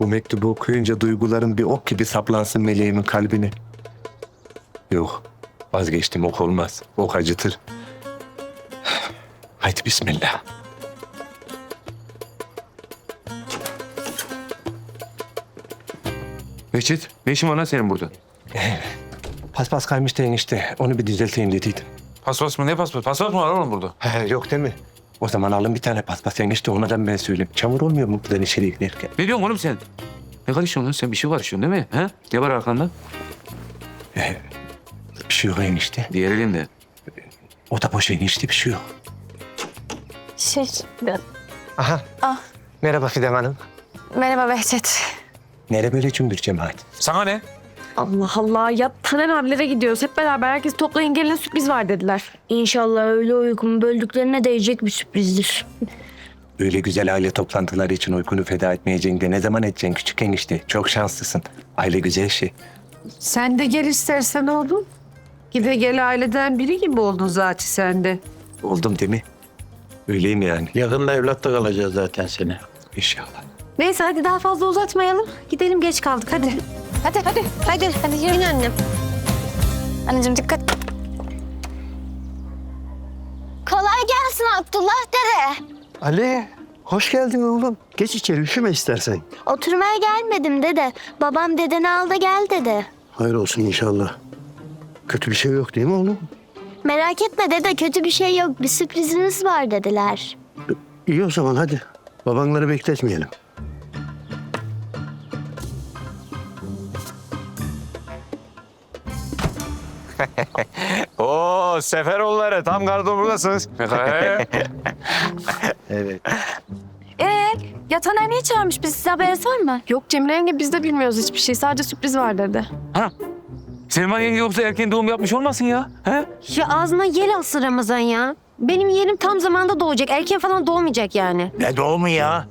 Bu mektubu okuyunca duyguların bir ok gibi saplansın meleğimin kalbine. Yok, vazgeçtim ok olmaz. Ok acıtır. Haydi bismillah. Reçet, ne işin var lan senin burada? Paspas kaymıştı enişte. Onu bir düzelteyim dediydim. Paspas mı? Ne paspas? Paspas mı var oğlum burada? He, yok değil mi? O zaman alın bir tane paspas enişte ondan ben söyleyeyim. Çamur olmuyor mu buradan içeri girerken? Ne diyorsun oğlum sen? Ne karışıyorsun lan? Sen bir şey karışıyorsun değil mi? He? Ne var arkanda? Bir şey yok enişte. Diğer elinde. O da boş enişte bir şey yok. Şey, Aha. Ah. Merhaba Fidem Hanım. merhaba Behçet. Nere böyle cümbür cemaat? Sana ne? Allah Allah ya Taner abilere gidiyoruz. Hep beraber herkes toplayın gelin sürpriz var dediler. İnşallah öyle uykumu böldüklerine değecek bir sürprizdir. Öyle güzel aile toplantıları için uykunu feda etmeyeceğin de ne zaman edeceksin küçük enişte? Çok şanslısın. Aile güzel şey. Sen de gel istersen oğlum. Gide gel aileden biri gibi oldun zaten sen de. Oldum değil mi? Öyleyim yani. Yakında evlatta kalacağız zaten seni. İnşallah. Neyse hadi daha fazla uzatmayalım. Gidelim geç kaldık hadi. Hadi hadi hadi hadi yürü annem. Anneciğim dikkat. Kolay gelsin Abdullah dede. Ali, hoş geldin oğlum. Geç içeri, üşüme istersen. Oturmaya gelmedim dede. Babam dedeni al da gel dedi. Hayır olsun inşallah. Kötü bir şey yok değil mi oğlum? Merak etme dede kötü bir şey yok. Bir sürprizimiz var dediler. İyi o zaman hadi. Babanları bekletmeyelim. Oo Seferoğulları tam buradasınız. Evet. Ee, ya Taner niye çağırmış bizi? Size haberiniz var mı? Yok Cemile yenge biz de bilmiyoruz hiçbir şey. Sadece sürpriz var dedi. Selma yenge yoksa erken doğum yapmış olmasın ya? He? Ya ağzına yel alsın Ramazan ya. Benim yeğenim tam zamanda doğacak. Erken falan doğmayacak yani. Ne doğumu ya?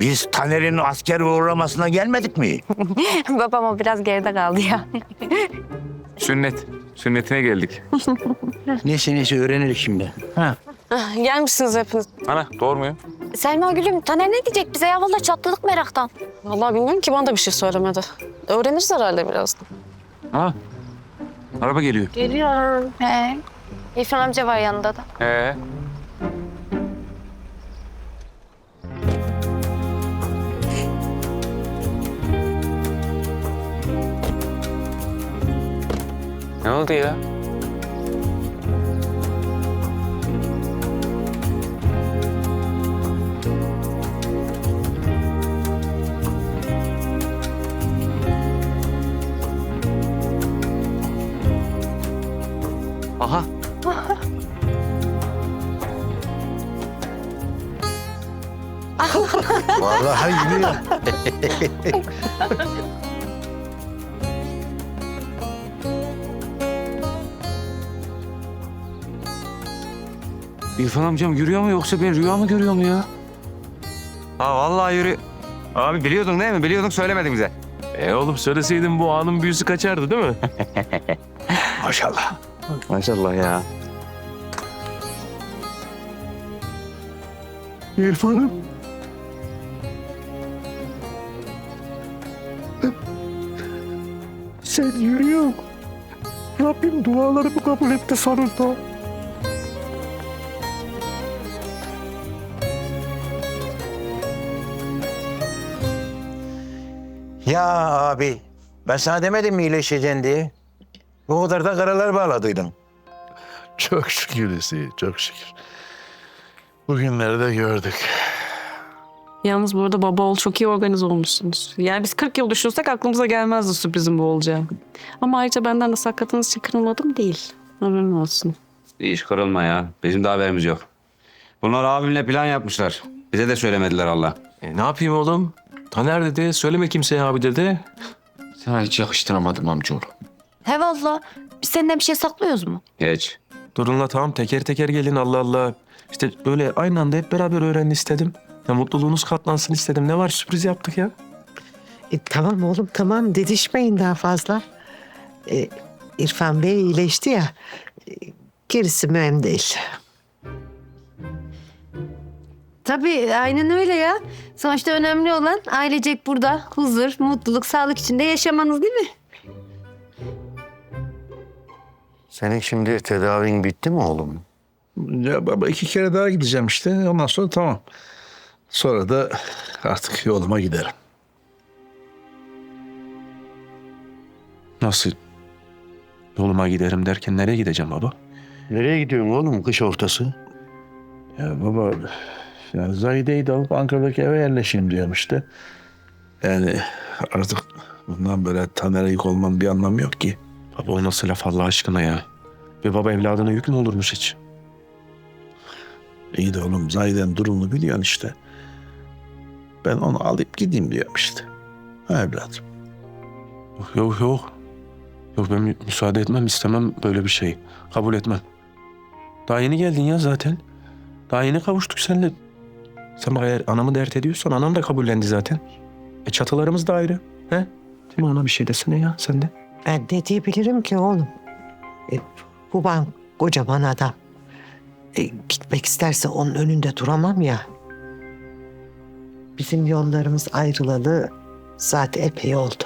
Biz Taner'in asker uğramasına gelmedik mi? Babam o biraz geride kaldı ya. Sünnet. Sünnetine geldik. Neyse neyse öğreniriz şimdi. Gelmişsiniz hepiniz. Ana doğru muyum? Selma gülüm Taner ne diyecek bize ya? Vallahi çatladık meraktan. Vallahi bilmiyorum ki bana da bir şey söylemedi. Öğreniriz herhalde birazdan. Ha? Araba geliyor. He. İrfan amca var yanında da. He. 然后的。啊哈！哈！完了，还有你！嘿！İrfan amcam yürüyor mu yoksa ben rüya mı görüyorum ya? Ha vallahi yürü. Abi biliyordun değil mi? Biliyordun söylemedin bize. E oğlum söyleseydin bu anın büyüsü kaçardı değil mi? Maşallah. Maşallah ya. İrfan'ım. Sen yürüyor. Rabbim dualarımı kabul etti sonunda. Ya abi ben sana demedim mi iyileşeceksin diye? Bu kadar da karalar bağladıydın. Çok şükür Hüseyin, çok şükür. Bugünleri de gördük. Yalnız bu arada baba ol çok iyi organize olmuşsunuz. Yani biz 40 yıl düşünsek aklımıza gelmezdi sürprizin bu olacağı. Ama ayrıca benden de sakatınız için kırılmadım değil. Haberin olsun. Hiç kırılma ya. Bizim de haberimiz yok. Bunlar abimle plan yapmışlar. Bize de söylemediler Allah. E, ne yapayım oğlum? Taner dedi, söyleme kimseye abi dedi. Sana hiç yakıştıramadım amcaoğlu. He valla. Biz senden bir şey saklıyoruz mu? Geç. Durunla tamam teker teker gelin Allah Allah. İşte böyle aynı anda hep beraber öğrenin istedim. Ya mutluluğunuz katlansın istedim. Ne var sürpriz yaptık ya. E, tamam oğlum tamam didişmeyin daha fazla. E, İrfan Bey iyileşti ya. e, gerisi mühim değil. Tabii aynen öyle ya. Sonuçta önemli olan ailecek burada huzur, mutluluk, sağlık içinde yaşamanız değil mi? Senin şimdi tedavin bitti mi oğlum? Ya baba iki kere daha gideceğim işte. Ondan sonra tamam. Sonra da artık yoluma giderim. Nasıl yoluma giderim derken nereye gideceğim baba? Nereye gidiyorsun oğlum kış ortası? Ya baba yani Zahide'yi de alıp Ankara'daki eve yerleşeyim diyorum işte. Yani artık bundan böyle Taner'e yük olmanın bir anlamı yok ki. Baba o nasıl laf Allah aşkına ya? Bir baba evladına yük mü olurmuş hiç? İyi de oğlum Zahide'nin durumunu biliyorsun işte. Ben onu alıp gideyim diyorum işte. Ha evladım. Yok yok yok. Yok ben mü- müsaade etmem istemem böyle bir şey. Kabul etmem. Daha yeni geldin ya zaten. Daha yeni kavuştuk seninle. Sen bak eğer anamı dert ediyorsan anam da kabullendi zaten. E çatılarımız da ayrı. He? Değil mi ona bir şey desene ya sen de. Ben ne diyebilirim ki oğlum? E, baban kocaman adam. E, gitmek isterse onun önünde duramam ya. Bizim yollarımız ayrılalı zaten epey oldu.